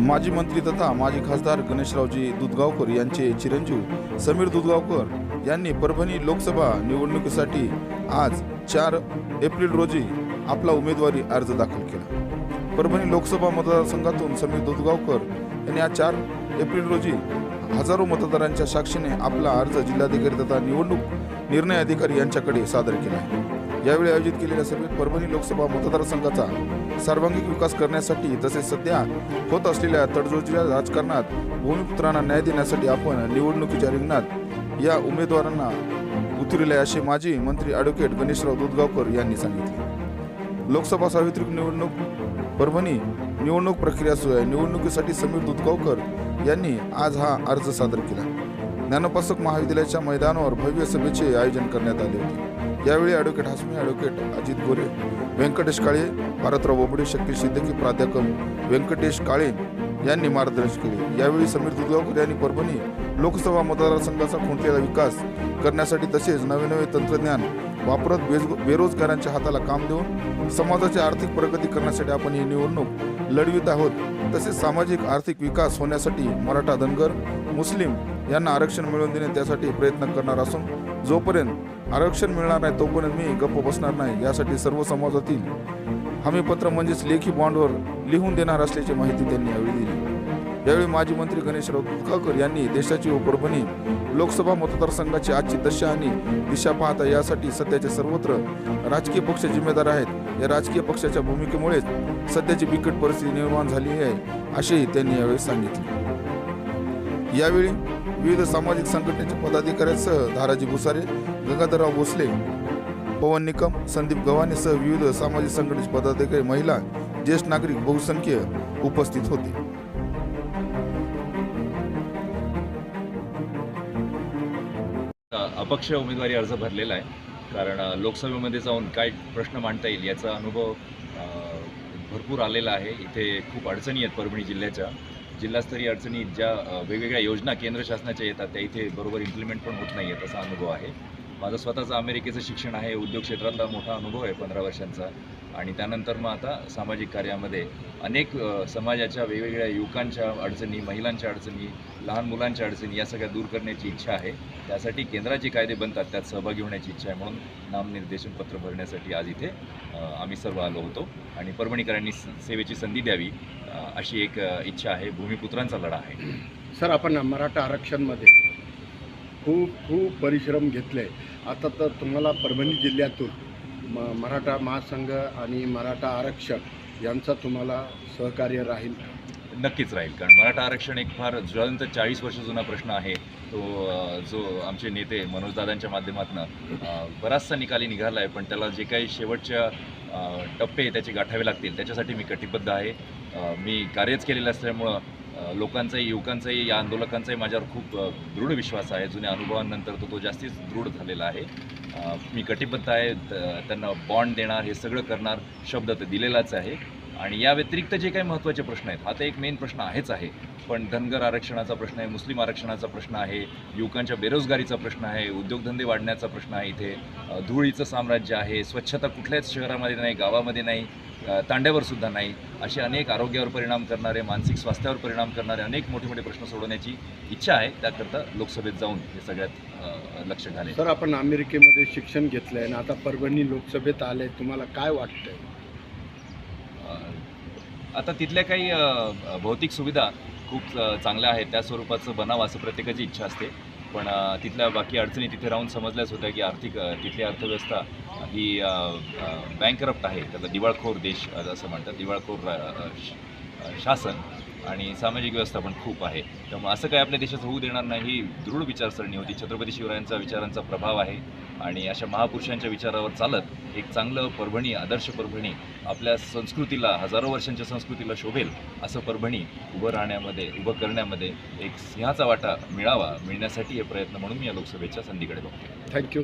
माजी मंत्री तथा माजी खासदार गणेशरावजी दुधगावकर यांचे चिरंजीव समीर दुधगावकर यांनी परभणी लोकसभा निवडणुकीसाठी आज चार एप्रिल रोजी आपला उमेदवारी अर्ज दाखल केला. परभणी लोकसभा मतदारसंघातून समीर दुधगावकर यांनी आज चार एप्रिल रोजी हजारो मतदारांच्या साक्षीने आपला अर्ज जिल्हाधिकारी तथा निवडणूक निर्णय अधिकारी यांच्याकडे सादर केला. आहे यावेळी आयोजित केलेल्या सभेत परभणी लोकसभा मतदारसंघाचा सर्वांगीण विकास करण्यासाठी तसेच सध्या होत असलेल्या तडजोडीच्या राजकारणात भूमिपुत्रांना न्याय देण्यासाठी आपण निवडणुकीच्या रिंगणात या उमेदवारांना उतरले असे माजी मंत्री ॲडव्होकेट गणेशराव दुधगावकर यांनी सांगितले. लोकसभा सार्वत्रिक निवडणूक परभणी निवडणूक प्रक्रिया सुया निवडणुकीसाठी समीर दुधगावकर यांनी आज हा अर्ज सादर केला. ज्ञानोपासक महाविद्यालयाच्या मैदानावर भव्य सभेचे आयोजन करण्यात आले होते. यावेळी ॲडव्होकेट हासमी ॲडव्होकेट अजित गोरे व्यंकटेश काळे भारतराव बोबडे शक्ती सिद्धकी प्राध्यापक व्यंकटेश काळे यांनी मार्गदर्शन केले. यावेळी समीर दुधगावकर यांनी परभणी लोकसभा मतदारसंघाचा खुंटलेला विकास करण्यासाठी तसेच नवे नवे तंत्रज्ञान वापरत बेज बेरोजगारांच्या हाताला काम देऊन समाजाची आर्थिक प्रगती करण्यासाठी आपण ही निवडणूक लढवित आहोत. तसेच सामाजिक आर्थिक विकास होण्यासाठी मराठा धनगर मुस्लिम यांना आरक्षण मिळवून देणे त्यासाठी प्रयत्न करणार असून जोपर्यंत आरक्षण मिळणार नाही तोपर्यंत मी गप्प बसणार नाही यासाठी सर्व समाजातील हमीपत्र म्हणजेच लेखी बॉन्डवर लिहून देणार असल्याची माहिती त्यांनी यावेळी दिली. यावेळी माजी मंत्री गणेशराव दुधगावकर यांनी देशाची व लोकसभा मतदारसंघाची आजची दशा आणि दिशा पाहता यासाठी सध्याचे सर्वत्र राजकीय पक्ष जिम्मेदार आहेत. या राजकीय पक्षाच्या भूमिकेमुळेच सध्याची बिकट परिस्थिती निर्माण झाली आहे असेही त्यांनी यावेळी सांगितले. यावेळी विविध सामाजिक संघटनेच्या पदाधिकाऱ्यांसह धाराजी भुसारे गंगाधरराव भोसले पवन निकम संदीप गव्हाणेसह विविध सामाजिक संघटनेचे पदाधिकारी महिला ज्येष्ठ नागरिक बहुसंख्य उपस्थित होते. अपक्ष उमेदवारी अर्ज भरलेला आहे. कारण लोकसभेमध्ये जाऊन काय प्रश्न मांडता येईल याचा अनुभव भरपूर आलेला आहे. इथे खूप अडचणी आहेत परभणी जिल्ह्याच्या. जिल्हास्तरीय अडचणी ज्या वेगवेगळ्या योजना केंद्र शासनाच्या येतात त्या इथे बरोबर इम्प्लिमेंट पण होत नाही आहेत असा अनुभव आहे. माझं स्वतःचं अमेरिकेचं शिक्षण आहे उद्योग क्षेत्रातला मोठा अनुभव आहे पंधरा वर्षांचा. आणि त्यानंतर मग आता सामाजिक कार्यामध्ये अनेक समाजाच्या वेगवेगळ्या युवकांच्या अडचणी महिलांच्या अडचणी लहान मुलांच्या अडचणी या सगळ्या दूर करण्याची इच्छा आहे. त्यासाठी केंद्राचे कायदे बनतात त्यात सहभागी होण्याची इच्छा आहे म्हणून नामनिर्देशन पत्र भरण्यासाठी आज इथे आम्ही सर्व आलो होतो. आणि परभणीकरांनी स- सेवेची संधी द्यावी अशी एक इच्छा आहे. भूमिपुत्रांचा लढा आहे. सर आपण मराठा आरक्षणमध्ये खूप खूप परिश्रम घेतले. आता तर तुम्हाला परभणी जिल्ह्यातून म मराठा महासंघ आणि मराठा आरक्षण यांचा तुम्हाला सहकार्य राहील. नक्कीच राहील कारण मराठा आरक्षण एक फार ज्वलंत चाळीस वर्ष जुना प्रश्न आहे. तो जो आमचे नेते मनोजदादांच्या माध्यमातून बराचसा निकाली निघाला आहे पण त्याला जे काही शेवटच्या टप्पे त्याचे गाठावे लागतील त्याच्यासाठी मी कटिबद्ध आहे. मी कार्यच केलेलं असल्यामुळं लोकांचाही युवकांचाही या आंदोलकांचाही माझ्यावर खूप दृढ विश्वास आहे. जुन्या अनुभवांनंतर तो तो जास्तीच दृढ झालेला आहे. मी कटिबद्ध आहे त्यांना बॉन्ड देणार हे सगळं करणार शब्द तर दिलेलाच आहे. आणि या व्यतिरिक्त जे काही महत्त्वाचे प्रश्न आहेत हा तर एक मेन प्रश्न आहेच आहे. पण धनगर आरक्षणाचा प्रश्न आहे मुस्लिम आरक्षणाचा प्रश्न आहे युवकांच्या बेरोजगारीचा प्रश्न आहे उद्योगधंदे वाढण्याचा प्रश्न आहे इथे. धुळीचं साम्राज्य आहे स्वच्छता कुठल्याच शहरामध्ये नाही गावामध्ये नाही तांड्यावर सुद्धा नाही. असे अनेक आरोग्यावर परिणाम करणारे मानसिक स्वास्थ्यावर परिणाम करणारे अनेक मोठे मोठे प्रश्न सोडवण्याची इच्छा आहे. त्याकरता लोकसभेत जाऊन हे सगळ्यात लक्ष घाले सर आपण अमेरिकेमध्ये शिक्षण घेतलं आहे आणि आता परभणी लोकसभेत आले तुम्हाला काय वाटतंय? आता तिथल्या काही भौतिक सुविधा खूप चांगल्या आहेत त्या स्वरूपाचं बनावं असं प्रत्येकाची इच्छा असते. पण तिथल्या बाकी अडचणी तिथे राहून समजल्याच होत्या की आर्थिक तिथली अर्थव्यवस्था ही बँकरप्ट आहे. त्याला दिवाळखोर देश असं म्हणतात. दिवाळखोर श- शासन आणि सामाजिक व्यवस्था पण खूप आहे. त्यामुळे असं काय आपल्या देशात होऊ देणार नाही ही दृढ विचारसरणी होती. छत्रपती शिवरायांचा विचारांचा प्रभाव आहे आणि अशा महापुरुषांच्या विचारावर चालत एक चांगलं परभणी आदर्श परभणी आपल्या संस्कृतीला हजारो वर्षांच्या संस्कृतीला शोभेल असं परभणी उभं राहण्यामध्ये उभं करण्यामध्ये एक सिंहाचा वाटा मिळावा मिळण्यासाठी हे प्रयत्न म्हणून मी या लोकसभेच्या संधीकडे बघतो थँक्यू